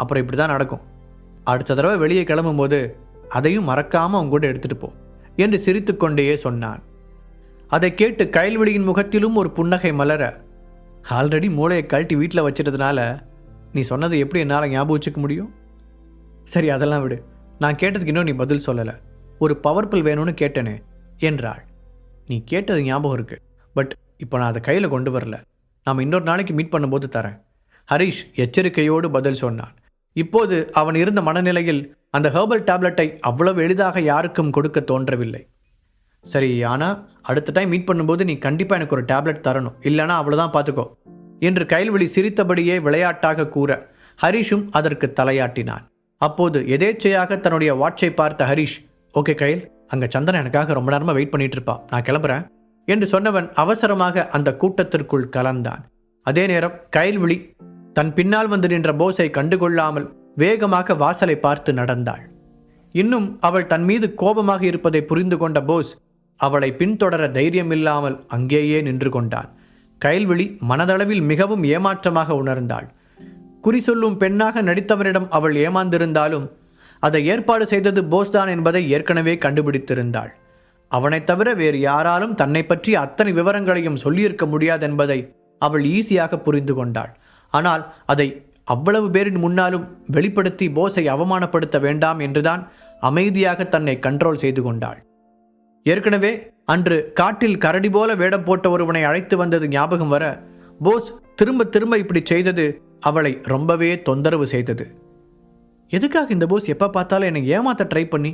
அப்புறம் இப்படி தான் நடக்கும். அடுத்த தடவை வெளியே கிளம்பும்போது அதையும் மறக்காமல் அவங்க கூட எடுத்துகிட்டு போ என்று சிரித்துக்கொண்டே சொன்னான். அதை கேட்டு கைல்வெளியின் முகத்திலும் ஒரு புன்னகை மலர ஆல்ரெடி மூளையை கழட்டி வீட்டில் வச்சிட்டதுனால நீ சொன்னதை எப்படி என்னால் ஞாபகம் வச்சுக்க முடியும்? சரி அதெல்லாம் விடு. நான் கேட்டதுக்கு இன்னும் நீ பதில் சொல்லலை. ஒரு பவர்ஃபுல் வேணும்னு கேட்டேனே என்றாள். நீ கேட்டது ஞாபகம் இருக்கு. பட் இப்போ நான் அதை கையில் கொண்டு வரல. நாம் இன்னொரு நாளைக்கு மீட் பண்ணும்போது தரேன். ஹரிஷ் எச்சரிக்கையோடு பதில் சொன்னான். இப்போது அவன் இருந்த மனநிலையில் அந்த ஹெர்பல் டேப்லெட்டை அவ்வளவு எளிதாக யாருக்கும் கொடுக்க தோன்றவில்லை. சரி ஆனால் அடுத்த டைம் மீட் பண்ணும்போது நீ கண்டிப்பாக எனக்கு ஒரு டேப்லெட் தரணும். இல்லைனா அவ்வளோதான் பார்த்துக்கோ என்று கைல்வெளி சிரித்தபடியே விளையாட்டாக கூற ஹரிஷும் அதற்கு தலையாட்டினான். அப்போது எதேச்சையாக தன்னுடைய வாட்சை பார்த்த ஹரிஷ் ஓகே கைல் அங்கே சந்திரன் எனக்காக ரொம்ப நேரமாக வெயிட் பண்ணிட்டு இருப்பா. நான் கிளம்புறேன் என்று சொன்னவன் அவசரமாக அந்த கூட்டத்திற்குள் கலந்தான். அதே நேரம் கைல்விழி தன் பின்னால் வந்து நின்ற போஸை கண்டுகொள்ளாமல் வேகமாக வாசலை பார்த்து நடந்தாள். இன்னும் அவள் தன் மீது கோபமாக இருப்பதை புரிந்து கொண்ட போஸ் அவளை பின்தொடர தைரியமில்லாமல் அங்கேயே நின்று கொண்டான். கைல்விழி மனதளவில் மிகவும் ஏமாற்றமாக உணர்ந்தாள். குறி சொல்லும் பெண்ணாக நடித்தவனிடம் அவள் ஏமாந்திருந்தாலும் அதை ஏற்பாடு செய்தது போஸ்தான் என்பதை ஏற்கனவே கண்டுபிடித்திருந்தாள். அவனைத் தவிர வேறு யாராலும் தன்னை பற்றி அத்தனை விவரங்களையும் சொல்லியிருக்க முடியாது என்பதை அவள் ஈஸியாக புரிந்து கொண்டாள். ஆனால் அதை அவ்வளவு பேரின் முன்னாலும் வெளிப்படுத்தி போஸை அவமானப்படுத்த வேண்டாம் என்றுதான் அமைதியாக தன்னை கண்ட்ரோல் செய்து கொண்டாள். ஏற்கனவே அன்று காட்டில் கரடி போல வேடம் போட்ட ஒருவனை அழைத்து வந்தது ஞாபகம் வர போஸ் திரும்ப திரும்ப இப்படி செய்தது அவளை ரொம்பவே தொந்தரவு செய்தது. எதுக்காக இந்த போஸ் எப்போ பார்த்தாலும் என்னை ஏமாத்த ட்ரை பண்ணி?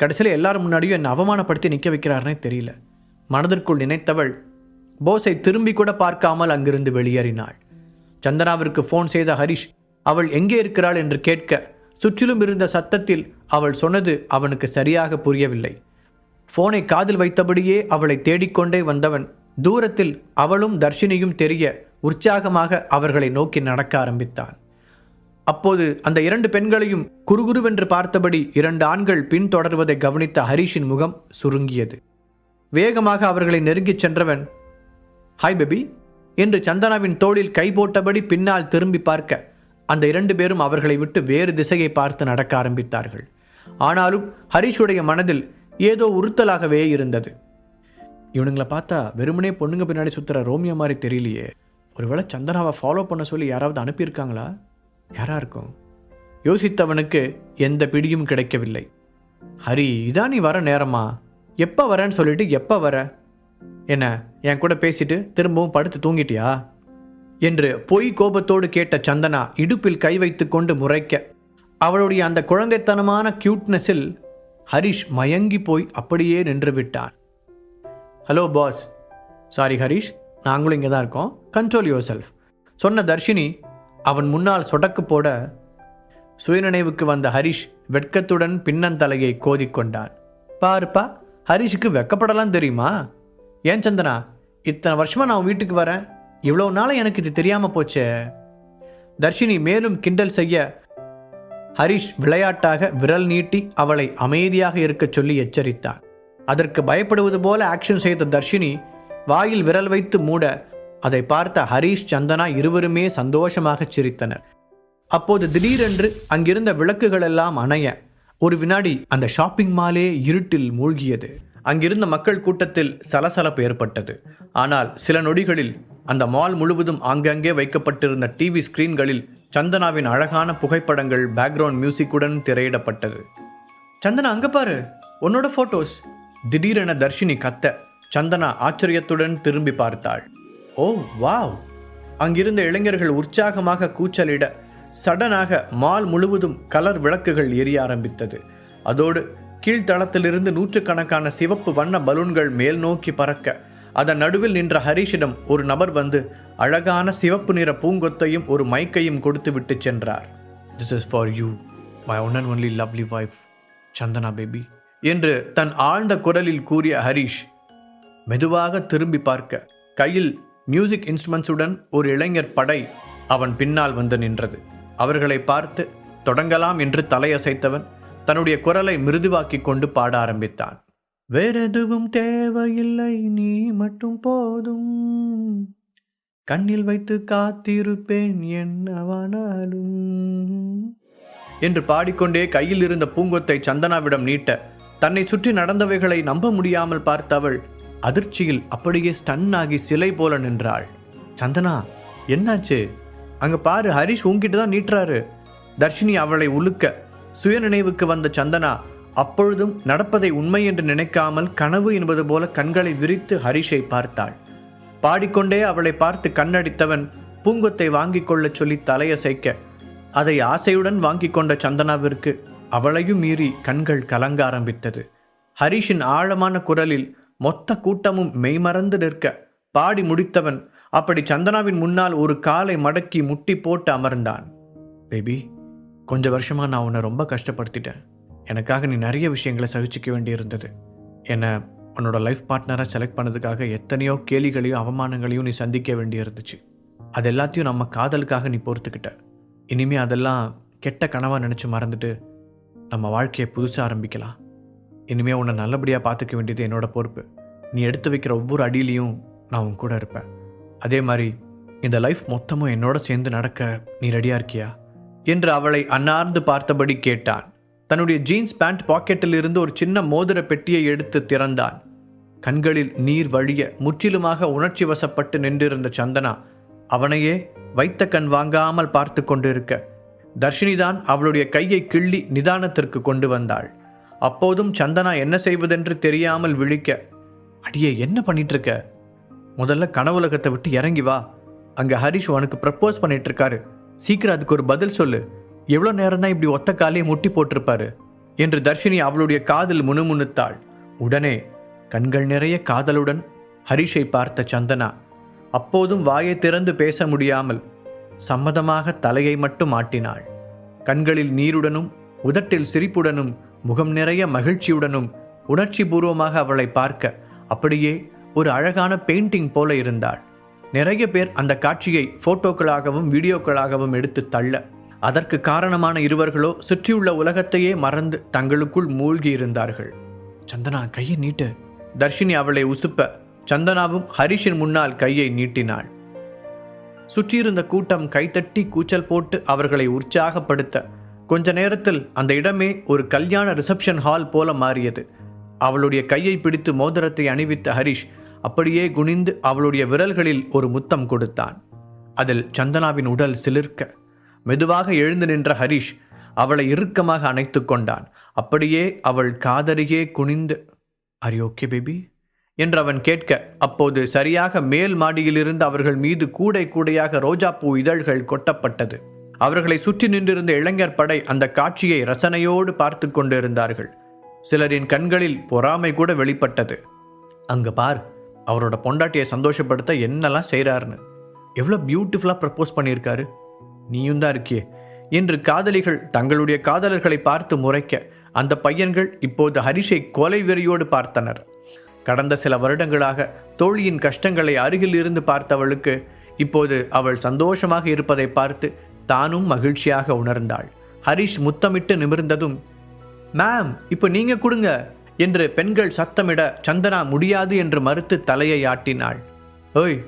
கடைசியில் எல்லாரும் முன்னாடியும் என்னை அவமானப்படுத்தி நிற்க வைக்கிறாருனே தெரியல. மனதிற்குள் நினைத்தவள் போஸை திரும்பி கூட பார்க்காமல் அங்கிருந்து வெளியேறினாள். சந்தனாவிற்கு ஃபோன் செய்த ஹரிஷ் அவள் எங்கே இருக்கிறாள்? என்று கேட்க சுற்றிலும் இருந்த சத்தத்தில் அவள் சொன்னது அவனுக்கு சரியாக புரியவில்லை. ஃபோனை காதில் வைத்தபடியே அவளை தேடிக்கொண்டே வந்தவன் தூரத்தில் அவளும் தர்ஷினியும் தெரிய உற்சாகமாக அவர்களை நோக்கி நடக்க ஆரம்பித்தான். அப்போது அந்த இரண்டு பெண்களையும் குறுகுருவென்று பார்த்தபடி இரண்டு ஆண்கள் பின்தொடர்வதை கவனித்த ஹரிஷின் முகம் சுருங்கியது. வேகமாக அவர்களை நெருங்கிச் சென்றவன் ஹாய் பேபி என்று சந்தனாவின் தோளில் கை போட்டபடி பின்னால் திரும்பி பார்க்க அந்த இரண்டு பேரும் அவர்களை விட்டு வேறு திசையை பார்த்து நடக்க ஆரம்பித்தார்கள். ஆனாலும் ஹரிஷுடைய மனதில் ஏதோ உறுத்தலாகவே இருந்தது. இவனுங்களை பார்த்தா வெறுமனே பொண்ணுங்க பின்னாடி சுத்துற ரோமியோ மாதிரி தெரியலையே. ஒருவேளை சந்தனாவை ஃபாலோ பண்ண சொல்லி யாராவது அனுப்பியிருக்காங்களா? யாரா இருக்கும்? யோசித்தவனுக்கு எந்த பிடியும் கிடைக்கவில்லை. ஹரி இதான் நீ வர நேரமா? எப்போ வரேன்னு சொல்லிட்டு எப்போ வர? என்ன என் கூட பேசிட்டு திரும்பவும் படுத்து தூங்கிட்டியா? என்று பொய் கோபத்தோடு கேட்ட சந்தனா இடுப்பில் கை வைத்து கொண்டு முறைக்க அவளுடைய அந்த குழந்தைத்தனமான கியூட்னஸில் ஹரிஷ் மயங்கி போய் அப்படியே நின்று விட்டான். Hello boss sorry Harish. நாங்களும் இங்கே தான் இருக்கோம். கண்ட்ரோல் யுவர் செல்ஃப் சொன்ன தர்ஷினி அவன் முன்னால் சொடக்கு போட சுயநினைவுக்கு வந்த ஹரிஷ் வெட்கத்துடன் பின்னந்தலையை கோதிக்கொண்டான். பாருப்பா ஹரிஷுக்கு வெக்கப்படலாம் தெரியுமா? ஏன் சந்தனா இத்தனை வருஷமாக நான் வீட்டுக்கு வரேன். இவ்வளோ நாளாக எனக்கு இது தெரியாமல் போச்சே. தர்ஷினி மேலும் கிண்டல் செய்ய ஹரிஷ் விளையாட்டாக விரல் நீட்டி அவளை அமைதியாக இருக்கச் சொல்லி எச்சரித்தான். அதற்கு பயப்படுவது போல ஆக்ஷன் செய்த தர்ஷினி வாயில் விரல் வைத்து மூட அதை பார்த்த ஹரீஷ் சந்தனா இருவருமே சந்தோஷமாக சிரித்தனர். அப்போது திடீரென்று அங்கிருந்த விளக்குகள் எல்லாம் அணைய ஒரு வினாடி அந்த ஷாப்பிங் மாலே இருட்டில் மூழ்கியது. அங்கிருந்த மக்கள் கூட்டத்தில் சலசலப்பு ஏற்பட்டது. ஆனால் சில நொடிகளில் அந்த மால் முழுவதும் ஆங்காங்கே வைக்கப்பட்டிருந்த டிவி ஸ்கிரீன்களில் சந்தனாவின் அழகான புகைப்படங்கள் பேக்ரவுண்ட் மியூசிக்குடன் திரையிடப்பட்டது. சந்தனா அங்க பாரு. உன்னோட போட்டோஸ் திடீரென தர்ஷினி கத்த சந்தனா ஆச்சரியத்துடன் திரும்பி பார்த்தாள். Oh wow. அங்கிருந்த இளைஞர்கள் உற்சாகமாக கூச்சலிட சடனாக மால் முழுவதும் கலர் விளக்குகள் எரிய ஆரம்பித்தது. அதோடு கீழ்த்தளத்திலிருந்து நூற்றுக்கணக்கான சிவப்பு வண்ண பலூன்கள் மேல் நோக்கி பறக்க. அதன் நடுவில் நின்ற ஹரிஷிடம் ஒரு நபர் வந்து அழகான சிவப்பு நிற பூங்கொத்தையும் ஒரு மைக்கையும் கொடுத்து விட்டு சென்றார். This is for you my one and only lovely wife Santhana baby என்று தன் ஆழ்ந்த குரலில் கூறிய ஹரிஷ் மெதுவாக திரும்பி பார்க்க. கையில் மியூசிக் இன்ஸ்ட்ருமெண்ட்ஸுடன் ஒரு இளைஞர் படை அவன் பின்னால் வந்து நின்றது. அவர்களை பார்த்து தொடங்கலாம் என்று தலையசைத்தவன் தன்னுடைய குரலை மிருதுவாக்கி கொண்டு பாட ஆரம்பித்தான். வேறெதுவும் தேவையில்லை நீ மட்டும் போதும். கண்ணில் வைத்து காத்திருப்பேன் என்னவானாலும் என்று பாடிக்கொண்டே கையில் இருந்த பூங்கொத்தை சந்தனாவிடம் நீட்ட தன்னை சுற்றி நடந்தவைகளை நம்ப முடியாமல் பார்த்தவள் அதிர்ச்சியில் அப்படியே ஸ்டன் ஆகி சிலை போல நின்றாள். சந்தனா என்னாச்சு? அங்க பாரு ஹரிஷ் உங்ககிட்ட தான் நீட்டுறாரு. தர்ஷினி அவளை உலுக்க சுயநினைவுக்கு வந்த சந்தனா அப்பொழுதும் நடப்பதை உண்மை என்று நினைக்காமல் கனவு என்பது போல கண்களை விரித்து ஹரிஷை பார்த்தாள். பாடிக்கொண்டே அவளை பார்த்து கண்ணடித்தவன் பூங்கொத்தை வாங்கிக் கொள்ளச் சொல்லி தலையசைக்க அதை ஆசையுடன் வாங்கிக் கொண்ட சந்தனாவிற்கு அவளையும் மீறி கண்கள் கலங்க ஆரம்பித்தது. ஹரிஷின் ஆழமான குரலில் மொத்த கூட்டமும் மெய்மறந்து நிற்க பாடி முடித்தவன் அப்படி சந்தனாவின் முன்னால் ஒரு காலை மடக்கி முட்டி போட்டு அமர்ந்தான். பேபி கொஞ்ச வருஷமாக நான் உன்னை ரொம்ப கஷ்டப்படுத்திட்டேன். எனக்காக நீ நிறைய விஷயங்களை சகிச்சிக்க வேண்டியிருந்தது. என்னை உன்னோட லைஃப் பார்ட்னராக செலக்ட் பண்ணதுக்காக எத்தனையோ கேலிகளையும் அவமானங்களையும் நீ சந்திக்க வேண்டியிருந்துச்சு. அது எல்லாத்தையும் நம்ம காதலுக்காக நீ பொறுத்துக்கிட்ட. இனிமே அதெல்லாம் கெட்ட கனவாக நினச்சி மறந்துட்டு நம்ம வாழ்க்கையை புதுசாக ஆரம்பிக்கலாம். இனிமேல் உன்னை நல்லபடியாக பார்த்துக்க வேண்டியது என்னோட பொறுப்பு. நீ எடுத்து வைக்கிற ஒவ்வொரு அடியிலையும் நான் உன் கூட இருப்பேன். அதே மாதிரி இந்த லைஃப் மொத்தமும் என்னோட சேர்ந்து நடக்க நீ ரெடியாக இருக்கியா? என்று அவளை அன்னார்ந்து பார்த்தபடி கேட்டான். தன்னுடைய ஜீன்ஸ் பேண்ட் பாக்கெட்டில் இருந்து ஒரு சின்ன மோதிர பெட்டியை எடுத்து திறந்தான். கண்களில் நீர் வழிய முற்றிலுமாக உணர்ச்சி வசப்பட்டு நின்றிருந்த சந்தனா அவனையே வைத்த கண் வாங்காமல் பார்த்து கொண்டிருக்க தர்ஷினிதான் அவளுடைய கையை கிள்ளி நிதானத்திற்கு கொண்டு வந்தாள். அப்போதும் சந்தனா என்ன செய்வதென்று தெரியாமல் விழிக்க அடியே என்ன பண்ணிட்டு இருக்க முதல்ல கனவுலகத்தை விட்டு இறங்கி வா. அங்க ஹரிஷ் உனக்கு ப்ரப்போஸ் பண்ணிட்டு இருக்காரு சீக்கிரம் அதுக்கு ஒரு பதில் சொல்லு. எவ்வளோ நேரம் தான் இப்படி ஒத்த காலையை முட்டி போட்டிருப்பாரு? என்று தர்ஷினி அவளுடைய காதில் முணுமுணுத்தாள். உடனே கண்கள் நிறைய காதலுடன் ஹரிஷை பார்த்த சந்தனா அப்போதும் வாயை திறந்து பேச முடியாமல் சம்மதமாக தலையை மட்டும் ஆட்டினாள். கண்களில் நீருடனும் உதட்டில் சிரிப்புடனும் முகம் நிறைய மகிழ்ச்சியுடனும் உணர்ச்சி பூர்வமாக அவளை பார்க்க அப்படியே ஒரு அழகான பெயிண்டிங் போல இருந்தாள். நிறைய பேர் அந்த காட்சியை போட்டோக்களாகவும் வீடியோக்களாகவும் எடுத்து தள்ள. அதற்கு காரணமான இருவர்களோ சுற்றியுள்ள உலகத்தையே மறந்து தங்களுக்குள் மூழ்கி இருந்தார்கள். சந்தனா கையை நீட்டு. தர்ஷினி அவளை உசுப்ப. சந்தனாவும் ஹரிஷின் முன்னால் கையை நீட்டினாள். சுற்றியிருந்த கூட்டம் கைத்தட்டி கூச்சல் போட்டு அவர்களை உற்சாகப்படுத்த. கொஞ்ச நேரத்தில் அந்த இடமே ஒரு கல்யாண ரிசப்ஷன் ஹால் போல மாறியது. அவளுடைய கையை பிடித்து மோதிரத்தை அணிவித்த ஹரிஷ் அப்படியே குனிந்து அவளுடைய விரல்களில் ஒரு முத்தம் கொடுத்தான். அதில் சந்தனாவின் உடல் சிலிர்க்க. மெதுவாக எழுந்து நின்ற ஹரிஷ் அவளை இறுக்கமாக அணைத்து கொண்டான். அப்படியே அவள் காதருகே குனிந்து அரி ஓகே பேபி என்று அவன் கேட்க அப்போது சரியாக மேல் மாடியிலிருந்து அவர்கள் மீது கூடை கூடையாக ரோஜாப்பூ இதழ்கள் கொட்டப்பட்டது. அவர்களை சுற்றி நின்றிருந்த இளைஞர் படை அந்த காட்சியை ரசனையோடு பார்த்து கொண்டிருந்தார்கள். சிலரின் கண்களில் பொறாமை கூட வெளிப்பட்டது. அங்கு பார் அவரோட பொண்டாட்டியை சந்தோஷப்படுத்த என்னெல்லாம் செய்கிறாருன்னு எவ்வளோ பியூட்டிஃபுல்லாக ப்ரப்போஸ் பண்ணியிருக்காரு. நீயும் தான் இருக்கியே. என்று காதலிகள் தங்களுடைய காதலர்களை பார்த்து முறைக்க அந்த பையன்கள் இப்போது ஹரிஷை கொலை வெறியோடு பார்த்தனர். கடந்த சில வருடங்களாக தோழியின் கஷ்டங்களை அருகில் இருந்து பார்த்தவளுக்கு இப்போது அவள் சந்தோஷமாக இருப்பதை பார்த்து தானும் மகிழ்ச்சியாக உணர்ந்தாள். ஹரிஷ் முத்தமிட்டு நிமிர்ந்ததும் மேம் இப்போ நீங்கள் கொடுங்க. என்று பெண்கள் சத்தமிட சந்தனா முடியாது என்று மறுத்து தலையை ஆட்டினாள். ஓய்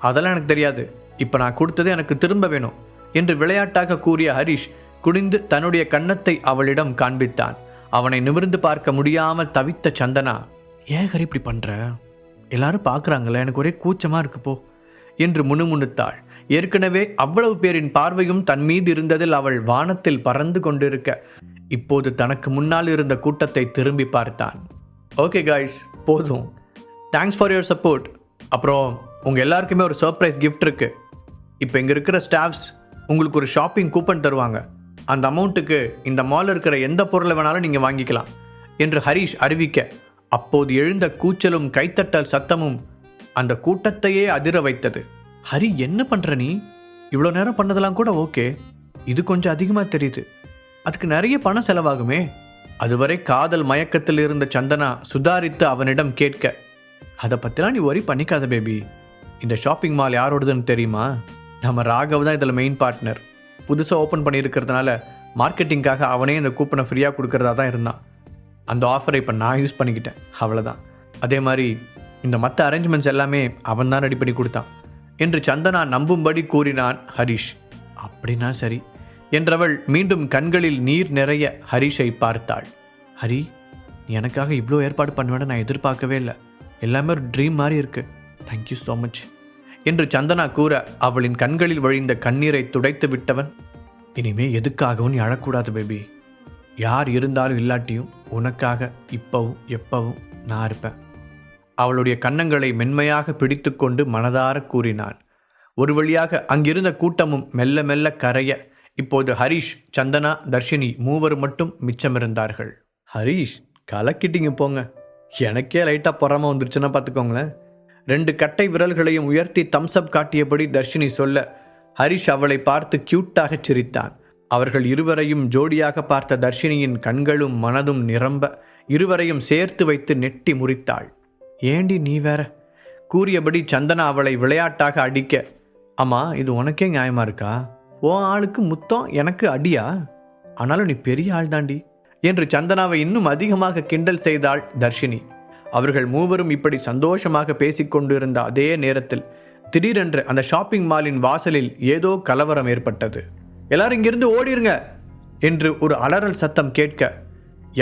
அதெல்லாம் எனக்கு தெரியாது. இப்போ நான் கொடுத்தது எனக்கு திரும்ப வேணும் என்று விளையாட்டாக கூறிய ஹரிஷ் குனிந்து தன்னுடைய கன்னத்தை அவளிடம் காண்பித்தான். அவனை நிமிர்ந்து பார்க்க முடியாமல் தவித்த சந்தனா ஏன் ஹரி இப்படி பண்ற? எல்லாரும் பார்க்குறாங்களே எனக்கு ஒரே கூச்சமா இருக்கு போ என்று முணுமுணுத்தாள். ஏற்கனவே அவ்வளவு பேரின் பார்வையும் தன் மீது இருந்ததில் அவள் வானத்தில் பறந்து கொண்டிருக்க இப்போது தனக்கு முன்னால் இருந்த கூட்டத்தை திரும்பி பார்த்தான். ஓகே காய்ஸ் போதும். தேங்க்ஸ் ஃபார் யுவர் சப்போர்ட் அப்புறம் உங்கள் எல்லாருக்குமே ஒரு சர்ப்ரைஸ் கிஃப்ட் இருக்கு. இப்போ இங்கே இருக்கிற ஸ்டாஃப்ஸ் உங்களுக்கு ஒரு ஷாப்பிங் கூப்பன் தருவாங்க. அந்த அமௌண்ட்டுக்கு இந்த மாலில் இருக்கிற எந்த பொருளை வேணாலும் நீங்கள் வாங்கிக்கலாம் என்று ஹரிஷ் அறிவிக்க அப்போது எழுந்த கூச்சலும் கைத்தட்டல் சத்தமும் அந்த கூட்டத்தையே அதிர வைத்தது. ஹரி என்ன பண்ணுற நீ? இவ்வளோ நேரம் பண்ணதெல்லாம் கூட ஓகே இது கொஞ்சம் அதிகமாக தெரியுது. அதுக்கு நிறைய பணம் செலவாகுமே. அதுவரை காதல் மயக்கத்தில் இருந்த சந்தனா சுதாரித்து அவனிடம் கேட்க அதை பற்றிலாம் நீ ஒரி பண்ணிக்காத பேபி இந்த ஷாப்பிங் மால் யாரோடதுன்னு தெரியுமா? நம்ம ராகவ் தான் இதில் மெயின் பார்ட்னர் புதுசாக ஓப்பன் பண்ணியிருக்கிறதுனால மார்க்கெட்டிங்காக அவனே இந்த கூப்பனை ஃப்ரீயாக கொடுக்கறதா தான் இருந்தான். அந்த ஆஃபரை இப்போ நான் யூஸ் பண்ணிக்கிட்டேன். அவ்வளோதான் அதே மாதிரி இந்த மற்ற அரேஞ்ச்மெண்ட்ஸ் எல்லாமே அவன் தான் ரெடி பண்ணி கொடுத்தான். என்று சந்தனா நம்பும்படி கூறினான் ஹரிஷ். அப்படின்னா சரி என்றவள் மீண்டும் கண்களில் நீர் நிறைய ஹரிஷை பார்த்தாள். ஹரி நீ எனக்காக இவ்வளோ ஏற்பாடு பண்ணுவேன்னு நான் எதிர்பார்க்கவே இல்லை. எல்லாமே ஒரு ட்ரீம் மாதிரி இருக்கு. தேங்க்யூ ஸோ மச் என்று சந்தனா கூற அவளின் கண்களில் வழிந்த கண்ணீரை துடைத்து விட்டவன் இனிமே எதுக்காகவும் நீ அழக்கூடாது பேபி யார் இருந்தாலும் இல்லாட்டியும் உனக்காக இப்பவும் எப்பவும் நான் இருப்பேன். அவளுடைய கன்னங்களை மென்மையாக பிடித்துக்கொண்டு மனதார கூறினான் ஒரு வழியாக அங்கிருந்த கூட்டமும் மெல்ல மெல்ல கரைய இப்போது ஹரிஷ் சந்தனா தர்ஷினி மூவர் மட்டும் மிச்சமிருந்தார்கள். ஹரிஷ் கலக்கிட்டீங்க போங்க. எனக்கே லைட்டாக பொறாமல் வந்துருச்சுன்னா பார்த்துக்கோங்களேன். ரெண்டு கட்டை விரல்களையும் உயர்த்தி தம்ஸ்அப் காட்டியபடி தர்ஷினி சொல்ல ஹரிஷ் அவளை பார்த்து கியூட்டாக சிரித்தான். அவர்கள் இருவரையும் ஜோடியாக பார்த்த தர்ஷினியின் கண்களும் மனதும் நிரம்ப இருவரையும் சேர்த்து வைத்து நெட்டி முறித்தாள். ஏண்டி நீ வேற? கூறியபடி சந்தனா அவளை விளையாட்டாக அடிக்க அம்மா இது உனக்கே நியாயமா இருக்கா? உன் ஆளுக்கு முத்தம் எனக்கு அடியா? ஆனாலும் நீ பெரிய ஆள் தாண்டி. என்று சந்தனாவை இன்னும் அதிகமாக கிண்டல் செய்தாள் தர்ஷினி. அவர்கள் மூவரும் இப்படி சந்தோஷமாக பேசிக்கொண்டிருந்த அதே நேரத்தில் திடீரென்று அந்த ஷாப்பிங் மாலின் வாசலில் ஏதோ கலவரம் ஏற்பட்டது. எல்லாரும் இங்கிருந்து ஓடிருங்க என்று ஒரு அலறல் சத்தம் கேட்க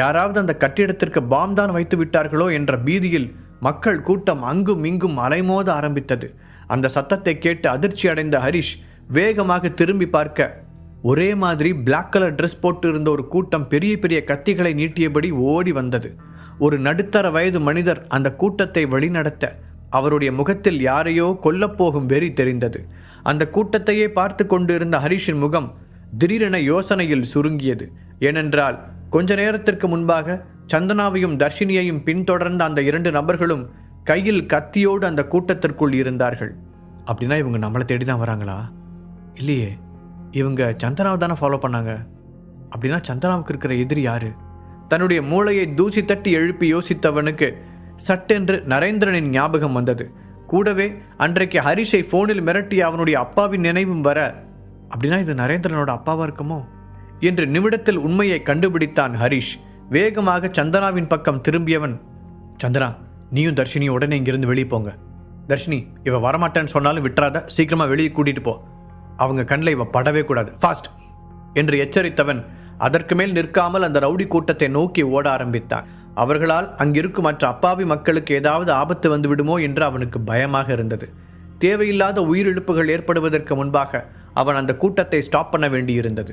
யாராவது அந்த கட்டிடத்திற்கு பாம் தான் வைத்து விட்டார்களோ என்ற பீதியில் மக்கள் கூட்டம் அங்கும் இங்கும் அலைமோத ஆரம்பித்தது. அந்த சத்தத்தை கேட்டு அதிர்ச்சி அடைந்த ஹரிஷ் வேகமாக திரும்பி பார்க்க. ஒரே மாதிரி பிளாக் கலர் ட்ரெஸ் போட்டு இருந்த ஒரு கூட்டம் பெரிய பெரிய கத்திகளை நீட்டியபடி ஓடி வந்தது. ஒரு நடுத்தர வயது மனிதர் அந்த கூட்டத்தை வழிநடத்த அவருடைய முகத்தில் யாரையோ கொல்லப்போகும் வெறி தெரிந்தது. அந்த கூட்டத்தையே பார்த்து கொண்டிருந்த ஹரிஷின் முகம் திடீரென யோசனையில் சுருங்கியது. ஏனென்றால் கொஞ்ச நேரத்திற்கு முன்பாக சந்தனாவையும் தர்ஷினியையும் பின்தொடர்ந்த அந்த இரண்டு நபர்களும் கையில் கத்தியோடு அந்த கூட்டத்திற்குள் இருந்தார்கள். அப்படின்னா இவங்க நம்மளை தேடி தான் வராங்களா? இல்லையே இவங்க சந்தனாவை தானே ஃபாலோ பண்ணாங்க? அப்படின்னா சந்தனாவுக்கு இருக்கிற எதிரி யாரு? தன்னுடைய மூளையை தூசி தட்டி எழுப்பி யோசித்தவனுக்கு சட்டென்று நரேந்திரனின் ஞாபகம் வந்தது. கூடவே அன்றைக்கு ஹரிஷை ஃபோனில் மிரட்டி அவனுடைய அப்பாவின் நினைவும் வர அப்படின்னா இது நரேந்திரனோட அப்பாவாக இருக்குமோ? என்று நிமிடத்தில் உண்மையை கண்டுபிடித்தான் ஹரிஷ். வேகமாக சந்தனாவின் பக்கம் திரும்பியவன் சந்தனா நீயும் தர்ஷினியும் உடனே இங்கிருந்து வெளியே போங்க. தர்ஷினி இவ வரமாட்டேன்னு சொன்னாலும் விட்டுறாத சீக்கிரமாக வெளியே கூட்டிகிட்டு போ. அவங்க கண்ணில் இவ படவே கூடாது. ஃபாஸ்ட் என்று எச்சரித்தவன் அதற்கு மேல் நிற்காமல் அந்த ரவுடி கூட்டத்தை நோக்கி ஓட ஆரம்பித்தான். அவர்களால் அங்கிருக்கும் மற்ற அப்பாவி மக்களுக்கு ஏதாவது ஆபத்து வந்து விடுமோ என்று அவனுக்கு பயமாக இருந்தது. தேவையில்லாத உயிரிழப்புகள் ஏற்படுவதற்கு முன்பாக அவன் அந்த கூட்டத்தை ஸ்டாப் பண்ண வேண்டியிருந்தது.